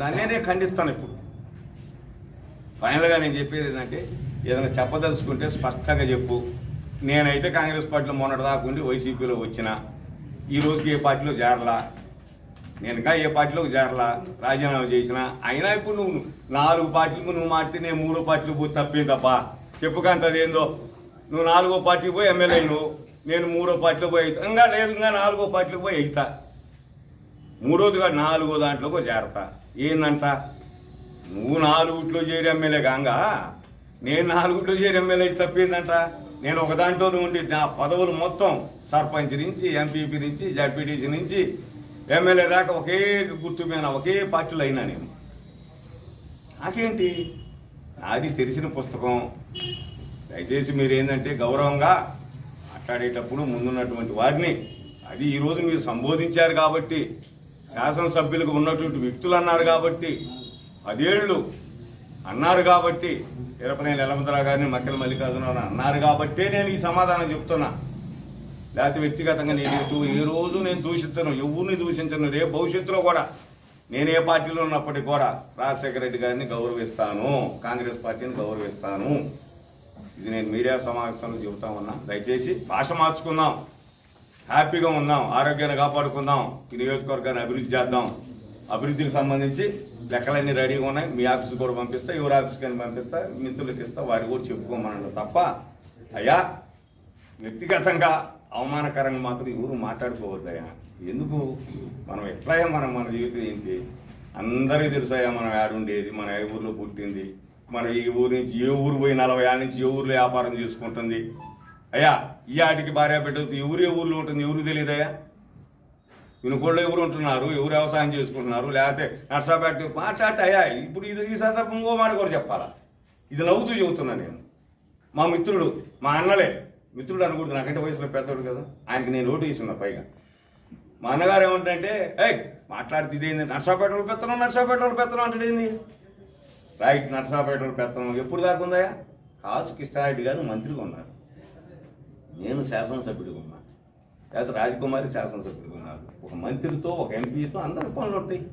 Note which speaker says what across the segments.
Speaker 1: దాన్నే నేను ఖండిస్తాను ఇప్పుడు. ఫైనల్గా నేను చెప్పేది ఏంటంటే ఏదైనా చెప్పదలుచుకుంటే స్పష్టంగా చెప్పు. నేనైతే కాంగ్రెస్ పార్టీలో మొన్నటి దాకా ఉండి వైసీపీలో వచ్చిన. ఈ రోజుకి ఏ పార్టీలో చేరలా? నేను ఇంకా ఏ పార్టీలోకి చేరలా? రాజీనామా చేసిన. అయినా ఇప్పుడు నువ్వు నాలుగు పార్టీలకు నువ్వు మారితే నేను మూడో పార్టీలకు పోయి తప్పేం తప్ప? చెప్పుకంత అదేందో. నువ్వు నాలుగో పార్టీకి పోయి ఎమ్మెల్యే నువ్వు నేను మూడో పార్టీలో పోయి అవుతా ఇంకా లేదు ఇంకా నాలుగో పార్టీలకు పోయి అవుతా మూడోదిగా నాలుగో దాంట్లోకి చేరతా. ఏందంట? నువ్వు నాలుగుట్లో చేరి ఎమ్మెల్యే కాంగా? నేను నాలుగుట్లో చేరి ఎమ్మెల్యే తప్పిందంట? నేను ఒక దాంట్లోనే ఉండి నా పదవులు మొత్తం సర్పంచ్ నుంచి ఎంపీపీ నుంచి జడ్పీటీసీ నుంచి ఎమ్మెల్యే దాకా ఒకే గుర్తు మీద ఒకే పార్టీలో అయినా నేను. నాకేంటి? నాది తెలిసిన పుస్తకం. దయచేసి మీరు ఏంటంటే గౌరవంగా మాట్లాడేటప్పుడు ముందున్నటువంటి వారిని అది ఈరోజు మీరు సంబోధించారు కాబట్టి శాసనసభ్యులకు ఉన్నటువంటి వ్యక్తులు అన్నారు కాబట్టి పదేళ్ళు అన్నారు కాబట్టి తిరుపతి ఎలమంతరావు గారిని మక్కల మల్లికార్జునరావు అన్నారు కాబట్టే నేను ఈ సమాధానం చెప్తున్నా. లేకపోతే వ్యక్తిగతంగా నేను ఎటు ఏ రోజు నేను దూషించను ఎవరిని దూషించను రేపు భవిష్యత్తులో కూడా నేను ఏ పార్టీలో ఉన్నప్పటికీ కూడా రాజశేఖర రెడ్డి గారిని గౌరవిస్తాను కాంగ్రెస్ పార్టీని గౌరవిస్తాను. ఇది నేను మీడియా సమావేశంలో చెబుతా ఉన్నా. దయచేసి భాష మార్చుకుందాం. హ్యాపీగా ఉందాం ఆరోగ్యాన్ని కాపాడుకుందాం ఈ నియోజకవర్గాన్ని అభివృద్ధి చేద్దాం. అభివృద్ధికి సంబంధించి లెక్కలన్నీ రెడీగా ఉన్నాయి. మీ ఆఫీస్ కూడా పంపిస్తా ఎవరి ఆఫీస్కి అని పంపిస్తా మిత్రులకు ఇస్తా వారి కూడా చెప్పుకోమనండి తప్ప అయ్యా వ్యక్తిగతంగా అవమానకరంగా మాత్రం ఎవరు మాట్లాడుకోవద్దయ్యా. ఎందుకు? మనం ఎట్లయ్యా మనం మన జీవితం ఏంటి? అందరికీ తెలుసాయా మనం ఏడుండేది మన ఏ ఊర్లో పుట్టింది మన ఈ ఊరు నుంచి ఏ ఊరు పోయి నలభై ఏళ్ళ నుంచి ఏ ఊర్లో వ్యాపారం చేసుకుంటుంది అయ్యా ఈ ఆటికి భార్య పెట్టదు ఎవరు ఏ ఊర్లో ఉంటుంది ఎవరు తెలియదయ్యా? వినుకోళ్ళు ఎవరు ఉంటున్నారు ఎవరు వ్యవసాయం చేసుకుంటున్నారు లేకపోతే నర్సాపేట మాట్లాడితే అయ్యా ఇప్పుడు ఇది ఈ సందర్భంగా మాట కూడా చెప్పాలా? ఇది నవ్వుతూ చెబుతున్నా నేను. మా మిత్రుడు మా అన్నలే మిత్రుడు అనకూడదు నాకంటే వయసులో పెద్దోడు కదా ఆయనకి నేను ఓటు వేసున్నా పైగా. మా అన్నగారు ఏమంటే ఏయ్ మాట్లాడితే ఇదేంది నర్సాపేట వాళ్ళు పెత్తనం నర్సాపేట వాళ్ళు పెత్తనం అంటే ఏంది? రైట్ నర్సాపేట వాళ్ళు పెత్తనం. ఎప్పుడు దాకా ఉందా కాసు కృష్ణారెడ్డి గారు మంత్రిగా ఉన్నారు. నేను శాసనసభ్యుడిగా ఉన్నా లేకపోతే రాజకుమారి శాసనసభ్యుడిగా ఉన్నారు ఒక మంత్రితో ఒక ఎంపీతో అందరి పనులు ఉంటాయి.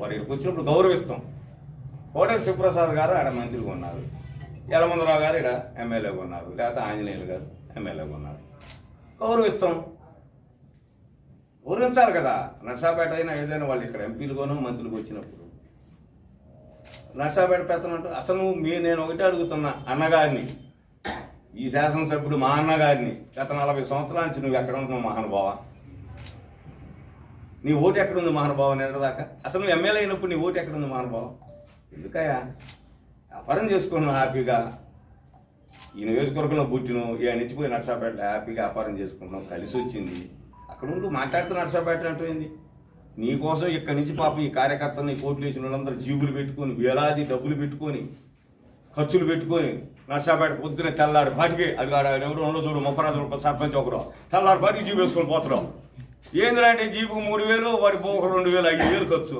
Speaker 1: వారు ఇక్కడికి వచ్చినప్పుడు గౌరవిస్తాం. కోటేశ్వర శివప్రసాద్ గారు ఆడ మంత్రిగా ఉన్నారు. యలమందరావు గారు ఇక్కడ ఎమ్మెల్యేగా ఉన్నారు. లేకపోతే ఆంజనేయులు గారు ఎమ్మెల్యేగా ఉన్నారు. గౌరవిస్తాం. గౌరవించాలి కదా. నర్సాపేట అయినా ఏదైనా వాళ్ళు ఇక్కడ ఎంపీలుగాను మంత్రులకు వచ్చినప్పుడు. నర్సాపేట పెత్తనంటూ అసలు మీ నేను ఒకటే అడుగుతున్నా అన్నగారిని. ఈ శాసనసభ్యుడు మా అన్నగారిని గత నలభై సంవత్సరాల నుంచి నువ్వు ఎక్కడ ఉంటున్నావు మహానుభావ? నీ ఓటు ఎక్కడుంది మహానుభావ నిన్నదాకా అసలు నువ్వు ఎమ్మెల్యే అయినప్పుడు నీ ఓటు ఎక్కడుంది మహానుభావ? ఎందుకయ్యా? వ్యాపారం చేసుకున్నావు హ్యాపీగా ఈ నియోజకవర్గంలో పుట్టిను ఇక నిచ్చిపోయి పోయి నర్సాపేట హ్యాపీగా వ్యాపారం చేసుకుంటున్నాం కలిసి వచ్చింది. అక్కడ ఉంటూ మాట్లాడుతూ నర్సాపేట అంటుంది నీ కోసం ఇక్కడి నుంచి పాపం ఈ కార్యకర్తని కోట్లు వేసిన వాళ్ళందరూ జీబులు పెట్టుకొని వేలాది డబ్బులు పెట్టుకొని ఖర్చులు పెట్టుకొని నర్సాపేట పొద్దున తెల్లారి పాటికి అది కాడ ఎవరు ఉండో చూడు ముప్పై రూపాయలు సర్పంచ్ ఒకరు తెల్లారి పాటికి జీబు వేసుకొని పోతున్నాం. ఏందిరా అంటే జీబుకు మూడు వేలు వాడి ఒక రెండు వేలు ఐదు వేలు ఖర్చు.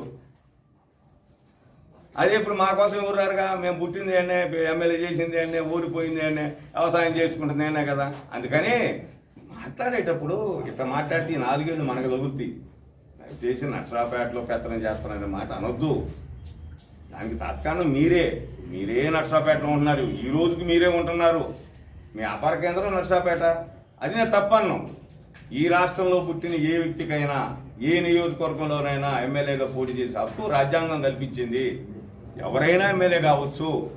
Speaker 1: అదే ఇప్పుడు మా కోసం ఊరారుగా మేము పుట్టింది అన్నే ఎమ్మెల్యే చేసింది అన్నే ఊరిపోయింది అన్నే వ్యవసాయం చేసుకుంటుంది అనే కదా. అందుకని మాట్లాడేటప్పుడు ఇట్లా మాట్లాడితే నాలుగేళ్ళు మనకు తగులుతాయి. చేసి నర్సరాపేటలో పెత్తనం చేస్తాననే మాట అనొద్దు. దానికి తాత్కాలం మీరే. మీరే నర్సాపేటలో ఉంటున్నారు. ఈ రోజుకి మీరే ఉంటున్నారు. మీ వ్యాపార కేంద్రం నర్సాపేట. అది నేను తప్పను ఈ రాష్ట్రంలో పుట్టిన ఏ వ్యక్తికైనా ఏ నియోజకవర్గంలోనైనా ఎమ్మెల్యేగా పోటీ చేసే హక్కు రాజ్యాంగం కల్పించింది. ఎవరైనా ఎమ్మెల్యే కావచ్చు.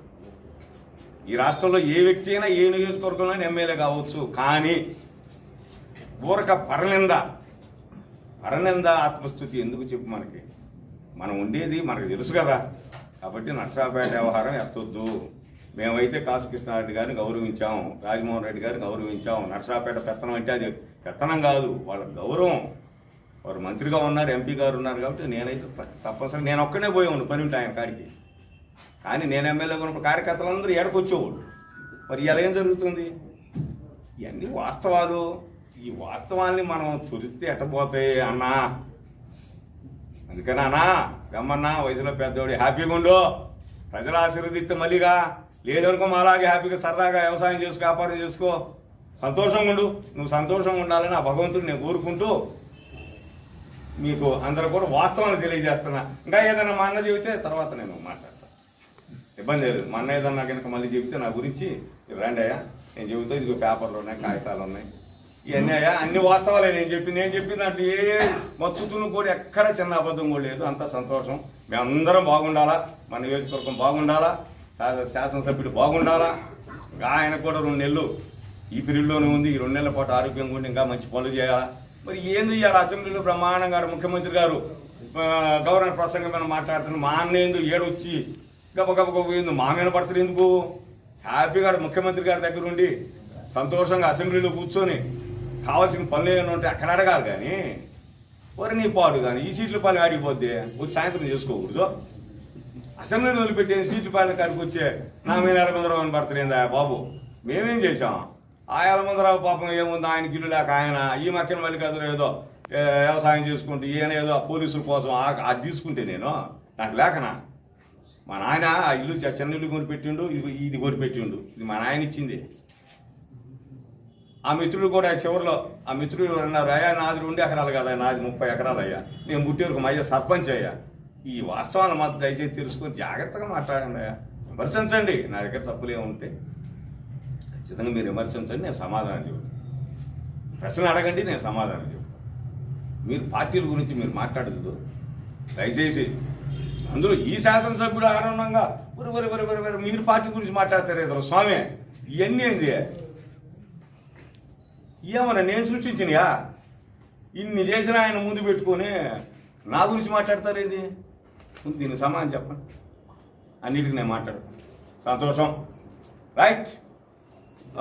Speaker 1: ఈ రాష్ట్రంలో ఏ వ్యక్తి అయినా ఏ నియోజకవర్గంలో ఎమ్మెల్యే కావచ్చు. కానీ ఊరక పరనింద పరనింద ఆత్మస్థుతి ఎందుకు చెప్పు మనకి? మనం ఉండేది మనకు తెలుసు కదా. కాబట్టి నర్సాపేట వ్యవహారం ఎత్తొద్దు. మేమైతే కాసు కృష్ణారెడ్డి గారిని గౌరవించాం రాజమోహన్ రెడ్డి గారిని గౌరవించాం. నర్సాపేట పెత్తనం అంటే అది పెత్తనం కాదు వాళ్ళ గౌరవం. వారు మంత్రిగా ఉన్నారు ఎంపీ గారు ఉన్నారు కాబట్టి నేనైతే త- తప్పనిసరి నేను ఒక్కనే పోయి ఉండు పని ఉంటాయి ఆయన కాడికి. కానీ నేను ఎమ్మెల్యేగా ఉన్నప్పుడు కార్యకర్తలందరూ ఏడకొచ్చేవాళ్ళు. మరి ఇలా ఏం జరుగుతుంది? ఇవన్నీ వాస్తవాలు. ఈ వాస్తవాల్ని మనం తురిస్తే ఎట్టపోతాయి అన్నా? అందుకేనా గమ్మన్నా వయసులో పెద్దోడి హ్యాపీగా ఉండు. ప్రజలు ఆశీర్వదిస్తే మళ్ళీగా లేదనుకో అలాగే హ్యాపీగా సరదాగా వ్యవసాయం చేసుకో వ్యాపారం చేసుకో. సంతోషంగా ఉండు. నువ్వు సంతోషంగా ఉండాలని ఆ భగవంతుడు నేను కోరుకుంటూ మీకు అందరూ కూడా వాస్తవాన్ని తెలియజేస్తున్నా. ఇంకా ఏదైనా మా అన్న చెబితే తర్వాత నేను మాట్లాడతాను ఇబ్బంది లేదు. మా అన్న ఏదన్నా కనుక మళ్ళీ చెబితే నా గురించి రండి అయ్యా నేను చెబుతా ఇదిగో పేపర్లు ఉన్నాయి కాగితాలు ఉన్నాయి ఇవన్నీ అయ్యా అన్ని వాస్తవాలే నేను చెప్పింది. నేను చెప్పింది అంటే ఏ మచ్చుతును కూడా ఎక్కడ చిన్న అబద్ధం కూడా లేదు. అంత సంతోషం. మేమందరం బాగుండాలా? మన నియోజకవర్గం బాగుండాలా? శాసనసభ్యుడు బాగుండాలా? ఇంకా ఆయన కూడా రెండు నెలలు ఈ పీరియడ్లోనే ఉంది. ఈ రెండు నెలల పాటు ఆరోగ్యంగా ఉండి ఇంకా మంచి పనులు చేయాలా? మరి ఏంది చేయాలి అసెంబ్లీలో బ్రహ్మాండంగా ముఖ్యమంత్రి గారు గవర్నర్ ప్రసంగం మీద మాట్లాడుతున్న మా అన్న ఏంది ఏడొచ్చి గబ గబ గబ ఏంది మా మీద పడుతుంది ఎందుకు? హ్యాపీగా ముఖ్యమంత్రి గారి దగ్గర ఉండి సంతోషంగా అసెంబ్లీలో కూర్చొని కావాల్సిన పనులు ఏమైనా ఉంటే అక్కడ అడగాలి కానీ వరి నీ పాడు కానీ ఈ సీట్ల పాలు ఆడిపోద్ది. వచ్చి సాయంత్రం చేసుకోకూడదు. అసెంబ్లీని వదిలిపెట్టేది సీట్ల పాలన కాడికి వచ్చే నా మీద ఎలమందరావు అని భర్తలేదా బాబు? మేమేం చేశాం? ఆ ఎలమందరావు పాపం ఏముంది? ఆయన గిల్లు లేక ఆయన ఈ మక్కిన మల్లికార్జున ఏదో వ్యవసాయం చేసుకుంటూ ఈయన ఏదో ఆ పోలీసుల కోసం ఆ- అది తీసుకుంటే నేను. నాకు లేకనా? మా నాయన ఆ ఇల్లు చిన్న ఇల్లు కొనిపెట్టిండు ఇది ఇది కొనిపెట్టిండు. ఇది మా నాయన ఇచ్చింది. ఆ మిత్రుడు కూడా చివరిలో ఆ మిత్రుడు అన్నారు అయ్యా నాది రెండు ఎకరాలు కదా? నాది ముప్పై ఎకరాలు అయ్యా. నేను పుట్టేరుకు మా అయ్యా సర్పంచ్ అయ్యా. ఈ వాస్తవాలు మాత్రం దయచేసి తెలుసుకొని జాగ్రత్తగా మాట్లాడండి అయ్యా. విమర్శించండి. నా దగ్గర తప్పులే ఉంటే ఖచ్చితంగా మీరు విమర్శించండి నేను సమాధానం చెబుతాను. ప్రశ్నలు అడగండి నేను సమాధానం చెబుతాను. మీరు పార్టీల గురించి మీరు మాట్లాడదు దయచేసి అందులో ఈ శాసనసభ్యుడు ఆనందంగా ఒరి ఒరి ఒరి మీరు పార్టీ గురించి మాట్లాడతారు ఇద్దరు స్వామి ఇవన్నీ ఏంది ఏమన్నా నేను సృష్టించినయా? ఇన్ని చేసిన ఆయన ముందు పెట్టుకొని నా గురించి మాట్లాడతారు ఇది? దీనికి సమాధానం చెప్పండి. అన్నిటికీ నేను మాట్లాడతాను. సంతోషం. రైట్.